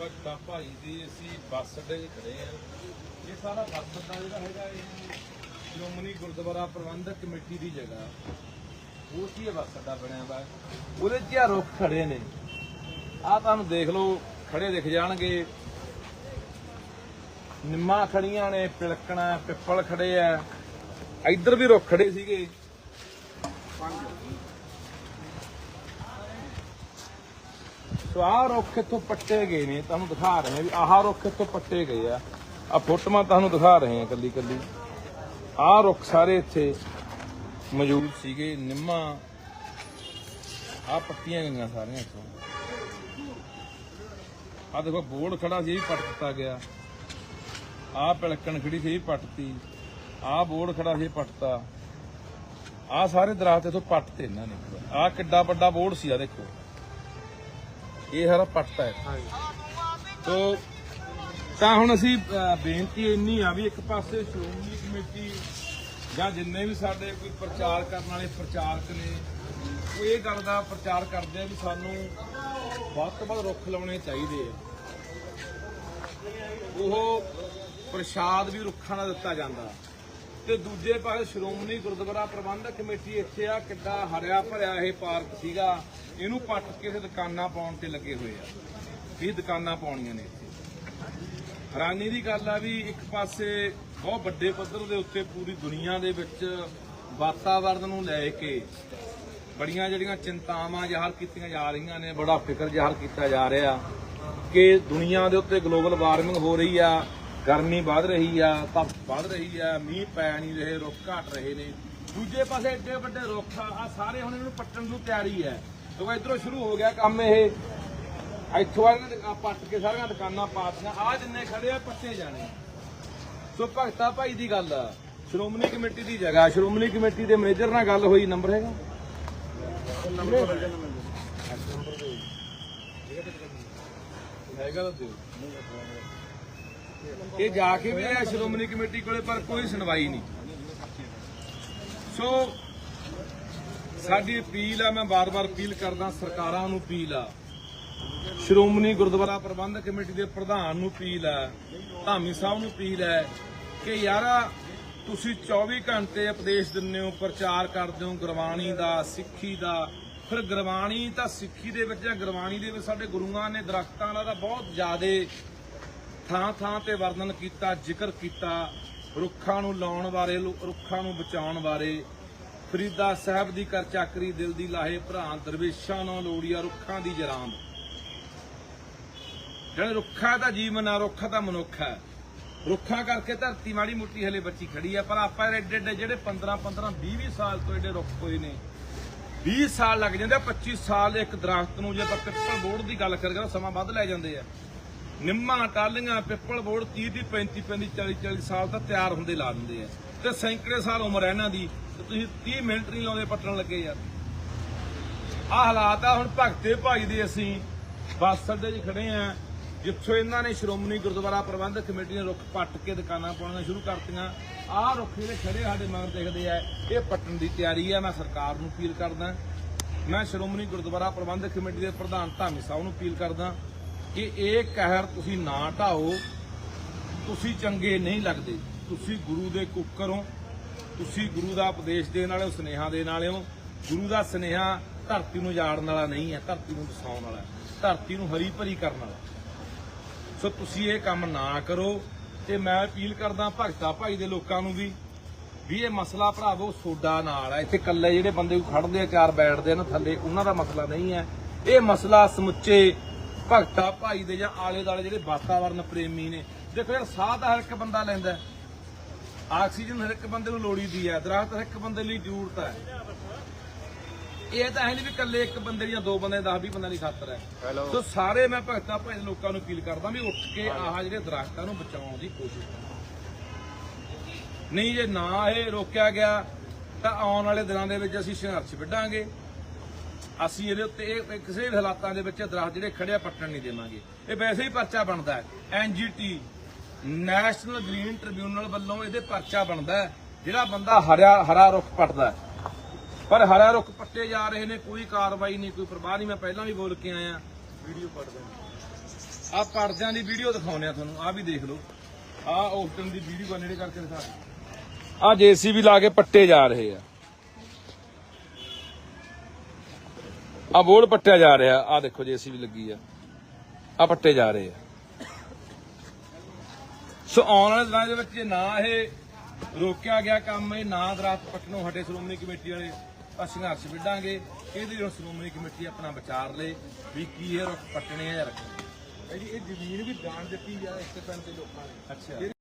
ਭਗਤਾ ਭਾਈ ਦੀ ਅਸੀਂ ਬੱਸ ਅੱਡੇ 'ਚ ਖੜੇ ਆ ਇਹ ਸਾਰਾ ਬੱਸ ਅੱਡਾ ਜਿਹੜਾ ਹੈਗਾ ਇਹ ਸ਼੍ਰੋਮਣੀ ਗੁਰਦੁਆਰਾ ਪ੍ਰਬੰਧਕ ਕਮੇਟੀ ਦੀ ਜਗ੍ਹਾ। ਉਹ ਕੀ ਬੱਸ ਅੱਡਾ ਬਣਿਆ ਵਾ? ਉਹਦੇ 'ਚ ਆ ਰੁੱਖ ਖੜੇ ਨੇ। ਆ ਤੁਹਾਨੂੰ ਦੇਖ ਲਓ, ਖੜੇ ਦਿਖ ਜਾਣਗੇ। ਨਿੰਮਾ ਖੜੀਆਂ ਨੇ, ਪਿਲਕਣਾ, ਪਿੱਪਲ ਖੜੇ ਆ। ਇੱਧਰ ਵੀ ਰੁੱਖ ਖੜੇ ਸੀਗੇ। ਸੋ ਆਹ ਰੁੱਖ ਇੱਥੋਂ ਪੱਟੇ ਗਏ ਨੇ, ਤੁਹਾਨੂੰ ਦਿਖਾ ਰਹੇ ਹਾਂ ਵੀ ਆਹ ਰੁੱਖ ਇੱਥੋਂ ਪੱਟੇ ਗਏ ਆ। ਆ ਫੋਟੋਆਂ ਤੁਹਾਨੂੰ ਦਿਖਾ ਰਹੇ ਹਾਂ ਕੱਲੀ ਕੱਲੀ। ਆਹ ਰੁੱਖ ਸਾਰੇ ਇੱਥੇ ਮੌਜੂਦ ਸੀਗੇ, ਨਿੰਮਾ। ਆਹ ਪੱਟੀਆਂ ਗਈਆਂ ਸਾਰੀਆਂ ਇੱਥੋਂ। ਆ ਦੇਖੋ, ਬੋਰਡ ਖੜਾ ਸੀ, ਇਹ ਵੀ ਪੱਟ ਦਿੱਤਾ ਗਿਆ। ਆਹ ਪਿਲਕਣ ਖੜੀ ਸੀ, ਇਹ ਵੀ ਪੱਟਤੀ ਆਹ ਬੋਰਡ ਖੜਾ ਸੀ ਪੱਟਤਾ ਆਹ ਸਾਰੇ ਦਰਖਤ ਇੱਥੋਂ ਪੱਟਤੇ ਇਹਨਾਂ ਨੇ। ਆਹ ਕਿੱਡਾ ਵੱਡਾ ਬੋਰਡ ਸੀ ਆ ਦੇਖੋ। ਇਹ ਸਾਰਾ ਪੱਟਤਾ ਹੈ। ਤੋ ਤਾਂ ਹੁਣ ਅਸੀਂ ਬੇਨਤੀ ਇੰਨੀ ਆ ਵੀ ਇੱਕ ਪਾਸੇ ਸ਼੍ਰੋਮਣੀ ਕਮੇਟੀ ਜਾਂ ਜਿੰਨੇ ਵੀ ਸਾਡੇ ਕੋਈ ਪ੍ਰਚਾਰ ਕਰਨ ਵਾਲੇ ਪ੍ਰਚਾਰਕ ਨੇ, ਉਹ ਇਹ ਗੱਲ ਦਾ ਪ੍ਰਚਾਰ ਕਰਦੇ ਆ ਵੀ ਸਾਨੂੰ ਵੱਧ ਤੋਂ ਵੱਧ ਰੁੱਖ ਲਾਉਣੇ ਚਾਹੀਦੇ ਆ। ਉਹ ਪ੍ਰਸ਼ਾਦ ਵੀ ਰੁੱਖਾਂ ਦਾ ਦਿੱਤਾ ਜਾਂਦਾ। ਤੇ ਦੂਜੇ ਪਾਸੇ ਸ਼੍ਰੋਮਣੀ ਗੁਰਦੁਆਰਾ ਪ੍ਰਬੰਧਕ ਕਮੇਟੀ ਇੱਥੇ ਆ, ਕਿੱਡਾ ਹਰਿਆ ਭਰਿਆ ਇਹ ਪਾਰਕ ਸੀਗਾ। ਇਹਨੂੰ ਪੱਟ ਕੇ ਤੇ ਦੁਕਾਨਾਂ ਪਾਉਣ ਤੇ ਲੱਗੇ ਹੋਏ ਆ। ਵੀ ਦੁਕਾਨਾਂ ਪਾਉਣੀਆਂ ਨੇ ਇੱਥੇ। ਹੈਰਾਨੀ ਦੀ ਗੱਲ ਆ ਵੀ ਇੱਕ ਪਾਸੇ ਬਹੁਤ ਵੱਡੇ ਪੱਧਰ ਦੇ ਉੱਤੇ ਪੂਰੀ ਦੁਨੀਆ ਦੇ ਵਿੱਚ ਵਾਤਾਵਰਣ ਨੂੰ ਲੈ ਕੇ ਬੜੀਆਂ ਜਿਹੜੀਆਂ ਚਿੰਤਾਵਾਂ ਜ਼ਾਹਰ ਕੀਤੀਆਂ ਜਾ ਰਹੀਆਂ ਨੇ, ਬੜਾ ਫਿਕਰ ਜ਼ਾਹਰ ਕੀਤਾ ਜਾ ਰਿਹਾ ਕਿ ਦੁਨੀਆ ਦੇ ਉੱਤੇ ਗਲੋਬਲ ਵਾਰਮਿੰਗ ਹੋ ਰਹੀ ਆ। ਗਰਮੀ ਵੱਧ ਰਹੀ ਆ ਤਪ ਵੱਧ ਰਹੀ ਆ, ਮੀਂਹ ਪੈ ਨਹੀਂ ਰਹੇ, ਰੁੱਖ ਘਟ ਰਹੇ ਨੇ। ਦੂਜੇ ਪਾਸੇ ਏਡੇ ਵੱਡੇ ਰੁੱਖ ਆ ਸਾਰੇ ਹੁਣ ਇਹਨੂੰ ਪੱਟਣ ਨੂੰ ਤਿਆਰੀ ਹੈ ਕਿਉਂਕਿ ਇਧਰੋਂ ਸ਼ੁਰੂ ਹੋ ਗਿਆ ਕੰਮ ਇਹ। ਇੱਥੋਂ ਆ ਪੱਟ ਕੇ ਸਾਰੀਆਂ ਦੁਕਾਨਾਂ ਪਾਤੀਆਂ। ਆ ਜਿੰਨੇ ਖੜੇ ਆ ਪੱਟੇ ਜਾਣੇ। ਸੋ ਭਗਤਾ ਭਾਈ ਦੀ ਗੱਲ ਆ। ਸ਼੍ਰੋਮਣੀ ਕਮੇਟੀ ਦੀ ਜਗ੍ਹਾ, ਸ਼੍ਰੋਮਣੀ ਕਮੇਟੀ ਦੇ ਮੈਨੇਜਰ ਨਾਲ ਗੱਲ ਹੋਈ, ਨੰਬਰ ਹੈਗਾ? ਹੈਗਾ ਤਾਂ ਦਿਓ। ਇਹ ਜਾ ਕੇ ਵੀ ਆਇਆ, ਸ਼੍ਰੋਮਣੀ ਕਮੇਟੀ ਕੋਲੇ, ਪਰ ਕੋਈ ਸੁਣਵਾਈ ਨਹੀਂ। ਸੋ, ਸਾਡੀ ਅਪੀਲ ਆ, ਮੈਂ ਬਾਰ-ਬਾਰ ਅਪੀਲ ਕਰਦਾ, ਸਰਕਾਰਾਂ ਨੂੰ ਅਪੀਲ ਆ। ਸ਼੍ਰੋਮਣੀ ਗੁਰਦੁਆਰਾ ਪ੍ਰਬੰਧਕ ਕਮੇਟੀ ਦੇ ਪ੍ਰਧਾਨ ਨੂੰ ਅਪੀਲ ਹੈ ਧਾਮੀ ਸਾਹਿਬ ਨੂੰ ਅਪੀਲ ਹੈ ਕਿ ਯਾਰਾ, ਤੁਸੀਂ 24 ਘੰਟੇ ਉਪਦੇਸ਼ ਦਿੰਦੇ ਹੋ, ਪ੍ਰਚਾਰ ਕਰਦੇ ਹੋ, ਗੁਰਬਾਣੀ ਦਾ, ਸਿੱਖੀ ਦਾ। ਫਿਰ ਗੁਰਬਾਣੀ ਤਾਂ ਸਿੱਖੀ ਦੇ ਵਿੱਚ ਜਾਂ ਗੁਰਬਾਣੀ ਦੇ ਵਿੱਚ ਸਾਡੇ ਗੁਰੂਆਂ ਨੇ ਦਰਖਤਾਂ ਦਾ ਬਹੁਤ ਜ਼ਿਆਦਾ ਥਾਂ ਥਾਂ ਤੇ ਵਰਣਨ ਕੀਤਾ, ਜ਼ਿਕਰ ਕੀਤਾ, ਰੁੱਖਾਂ ਨੂੰ ਲਾਉਣ ਬਾਰੇ ਰੁੱਖਾਂ ਨੂੰ ਬਚਾਉਣ ਬਾਰੇ। ਫਰੀਦਾ ਸਾਹਿਬ ਦੀ ਕਰ ਚਾਕਰੀ, ਦਿਲ ਦੀ ਲਾਹੇ ਭਰਾ ਦਰਵੇਸ਼ਾਂ ਨੂੰ ਲੋੜੀਆ ਰੁੱਖਾਂ ਦੀ ਜਰਾਂਦ ਜਿਹੜੇ ਰੁੱਖਾਂ ਦਾ ਜੀਵਨ ਆ ਰੁੱਖਾਂ ਦਾ ਮਨੁੱਖ ਹੈ। ਰੁੱਖਾਂ ਕਰਕੇ ਧਰਤੀ ਮਾੜੀ ਮੁੱਟੀ ਹਲੇ ਬੱਚੀ ਖੜੀ ਆ ਪਰ ਆਪਾਂ ਐਡੇ ਐਡੇ ਜਿਹੜੇ 15 15 20 20 ਸਾਲ ਤੋਂ ਐਡੇ ਰੁੱਖ ਹੋਏ ਨੇ। 20 ਸਾਲ ਲੱਗ ਜਾਂਦੇ ਆ 25 ਸਾਲ ਇੱਕ ਦਰਖਤ ਨੂੰ ਜੇ ਆਪਾਂ ਪਿੱਪਲ ਬੋਰਡ ਦੀ ਗੱਲ ਕਰੀਏ, ਤਾਂ ਸਮਾਂ ਵੱਧ ਲੈ ਜਾਂਦੇ ਆ। ਨਿੰਮਾਂ ਟਾਲੀਆਂ ਪਿੱਪਲ ਬੋਰਡ 30 ਦੀ 35 35 40 40 ਸਾਲ ਤਾਂ ਤਿਆਰ ਹੁੰਦੇ, ਲਾ ਦਿੰਦੇ ਆ। ਤੇ ਸੈਂਕੜੇ ਸਾਲ ਉਮਰ ਹੈ ਇਹਨਾਂ ਦੀ, ਤੇ ਤੁਸੀਂ 30 ਮਿੰਟ ਨਹੀਂ ਲਾਉਂਦੇ ਪੱਟਣ ਲੱਗੇ ਯਾਰ। ਆ ਹਾਲਾਤ ਆ, ਹੁਣ ਭਗਤੇ ਭਾਈ ਦੇ ਅਸੀਂ ਬੱਸ ਅੱਡੇ 'ਚ ਖੜੇ ਆ, ਜਿੱਥੋਂ ਇਹਨਾਂ ਨੇ ਸ਼੍ਰੋਮਣੀ ਗੁਰਦੁਆਰਾ ਪ੍ਰਬੰਧਕ ਕਮੇਟੀ ਨੇ ਰੁੱਖ ਪੱਟ ਕੇ ਦੁਕਾਨਾਂ ਪਾਉਣੀਆਂ ਸ਼ੁਰੂ ਕਰਤੀਆਂ। ਆਹ ਰੁੱਖ ਜਿਹੜੇ ਖੜੇ ਸਾਡੇ ਮਗਰ ਦੇਖਦੇ ਆ, ਇਹ ਪੱਟਣ ਦੀ ਤਿਆਰੀ ਆ, ਮੈਂ ਸਰਕਾਰ ਨੂੰ ਅਪੀਲ ਕਰਦਾ। ਮੈਂ ਸ਼੍ਰੋਮਣੀ ਗੁਰਦੁਆਰਾ ਪ੍ਰਬੰਧਕ ਕਮੇਟੀ ਦੇ ਪ੍ਰਧਾਨ ਧਾਮੀ ਸਾਹਿਬ ਨੂੰ ਅਪੀਲ ਕਰਦਾ। ਕਿ ਇਹ ਕਹਿਰ ਤੁਸੀਂ ਨਾ ਢਾਓ ਤੁਸੀਂ ਚੰਗੇ ਨਹੀਂ ਲੱਗਦੇ। ਤੁਸੀਂ ਗੁਰੂ ਦੇ ਕੁੱਕਰ ਹੋ, ਤੁਸੀਂ ਗੁਰੂ ਦਾ ਉਪਦੇਸ਼ ਦੇਣ ਵਾਲੇ ਹੋ, ਸੁਨੇਹਾ ਦੇਣ ਵਾਲੇ ਹੋ। ਗੁਰੂ ਦਾ ਸੁਨੇਹਾ ਧਰਤੀ ਨੂੰ ਜਾੜਨ ਵਾਲਾ ਨਹੀਂ ਹੈ, ਧਰਤੀ ਨੂੰ ਵਸਾਉਣ ਵਾਲਾ ਧਰਤੀ ਨੂੰ ਹਰੀ ਭਰੀ ਕਰਨ ਵਾਲਾ ਸੋ ਤੁਸੀਂ ਇਹ ਕੰਮ ਨਾ ਕਰੋ ਤੇ ਮੈਂ ਅਪੀਲ ਕਰਦਾ ਭਗਤਾ ਭਾਈ ਦੇ ਲੋਕਾਂ ਨੂੰ ਵੀ ਵੀ ਇਹ ਮਸਲਾ ਭਰਾਵੋ ਸੋਡਾ ਨਾਲ ਹੈ। ਇੱਥੇ ਇਕੱਲੇ ਜਿਹੜੇ ਬੰਦੇ ਖੜਦੇ ਆ, ਚਾਰ ਬੈਠਦੇ ਆ ਨਾ ਥੱਲੇ, ਉਹਨਾਂ ਦਾ ਮਸਲਾ ਨਹੀਂ ਹੈ। ਇਹ ਮਸਲਾ ਸਮੁੱਚੇ ਭਗਤਾ ਭਾਈ ਦੇ ਜਾਂ ਆਲੇ ਦਾਲੇ ਜਿਹੜੇ ਵਾਤਾਵਰਨ ਪ੍ਰੇਮੀ ਨੇ ਦੇਖੋ ਯਾਰ ਸਾਹ ਤਾਂ ਹਰ ਇੱਕ ਬੰਦਾ ਲੈਂਦਾ। ਆਕਸੀਜਨ ਹਰ ਇੱਕ ਬੰਦੇ ਨੂੰ ਲੋੜੀਦੀ ਹੈ ਦਰਖਤ ਹਰ ਇੱਕ ਬੰਦੇ ਲਈ ਜ਼ਰੂਰਤ ਹੈ। ਇਹ ਤਾਂ ਹੈ ਨਹੀਂ ਵੀ ਇਕੱਲੇ ਇੱਕ ਬੰਦੇ ਜਾਂ ਦੋ ਬੰਦੇ 10 20 ਬੰਦਿਆਂ ਦੀ ਖਾਤਰ ਹੈ। ਸੋ ਸਾਰੇ ਮੈਂ ਭਗਤਾ ਭਾਈ ਦੇ ਲੋਕਾਂ ਨੂੰ ਅਪੀਲ ਕਰਦਾ ਵੀ ਉੱਠ ਕੇ ਆਹ ਜਿਹੜੇ ਦਰਖਤਾਂ ਨੂੰ ਬਚਾਉਣ ਦੀ ਕੋਸ਼ਿਸ਼ ਕਰੋ। ਨਹੀਂ ਜੇ ਨਾ ਇਹ ਰੋਕਿਆ ਗਿਆ ਤਾਂ ਆਉਣ ਵਾਲੇ ਦਿਨਾਂ ਦੇ ਵਿੱਚ ਅਸੀਂ ਸੰਘਰਸ਼ ਵਿੱਢਾਂਗੇ। ਅਸੀਂ ਇਹਦੇ ਉੱਤੇ ਇਹ ਕਿਸੇ ਵੀ ਹਾਲਾਤਾਂ ਦੇ ਵਿੱਚ ਦਰਖਤ ਜਿਹੜੇ ਖੜਿਆ ਪੱਟਣ ਨਹੀਂ ਦੇਵਾਂਗੇ। ਇਹ ਵੈਸੇ ਹੀ ਪਰਚਾ ਬਣਦਾ ਹੈ। ਐਨਜੀਟੀ ਨੈਸ਼ਨਲ ਗ੍ਰੀਨ ਟ੍ਰਿਬਿਊਨਲ ਵੱਲੋਂ ਇਹਦੇ ਪਰਚਾ ਬਣਦਾ ਹੈ। ਜਿਹੜਾ ਬੰਦਾ ਹਰਾ ਹਰਾ ਰੁੱਖ ਪੱਟਦਾ। ਪਰ ਹਰਾ ਰੁੱਖ ਪੱਟੇ ਜਾ ਰਹੇ ਨੇ ਕੋਈ ਕਾਰਵਾਈ ਨਹੀਂ ਕੋਈ ਪ੍ਰਵਾਹ ਨਹੀਂ। ਮੈਂ ਪਹਿਲਾਂ ਵੀ ਬੋਲ ਕੇ ਆਇਆ। ਵੀਡੀਓ ਪੜਦਾ ਆ ਪਰਦਿਆਂ ਦੀ ਵੀਡੀਓ ਦਿਖਾਉਂਦੇ ਆ ਤੁਹਾਨੂੰ। ਆ ਵੀ ਦੇਖ ਲਓ। ਆ ਉਸ ਟਾਈਮ ਦੀ ਵੀਡੀਓ ਨੇੜੇ ਕਰਕੇ ਦਿਖਾ ਆ ਜੀਸੀਬੀ ਲਾ ਕੇ ਪੱਟੇ ਜਾ ਰਹੇ ਆ। ਆ ਬੋਲ ਪੱਟਿਆ ਜਾ ਰਿਹਾ ਆ ਦੇਖੋ ਜੀਸੀਬੀ ਲੱਗੀ ਆ। ਆ ਪੱਟੇ ਜਾ ਰਹੇ ਆ। ਸੋ ਆਉਣ ਵਾਲੇ ਦਿਨਾਂ ਦੇ ਵਿੱਚ ਜੇ ਨਾ ਇਹ ਰੋਕਿਆ ਗਿਆ ਕੰਮ ਇਹ ਨਾ ਦਰਖਤ ਪੱਟਣੋਂ ਹਟੇ ਸ਼੍ਰੋਮਣੀ ਕਮੇਟੀ ਵਾਲੇ ਤਾਂ ਸੰਘਰਸ਼ ਵਿੱਢਾਂਗੇ। ਇਹਦੀ ਹੁਣ ਸ਼੍ਰੋਮਣੀ ਕਮੇਟੀ ਆਪਣਾ ਵਿਚਾਰ ਲੇ ਵੀ ਕੀ ਇਹ ਰੁੱਖ ਪੱਟਣੇ ਆ ਜਾਂ ਰੱਖਣੇ ਇਹ ਜੀ ਜ਼ਮੀਨ ਵੀ ਦਾਨ ਦਿੱਤੀ ਆ ਇੱਕ ਪਿੰਡ ਦੇ ਲੋਕਾਂ ਨੇ। ਅੱਛਾ।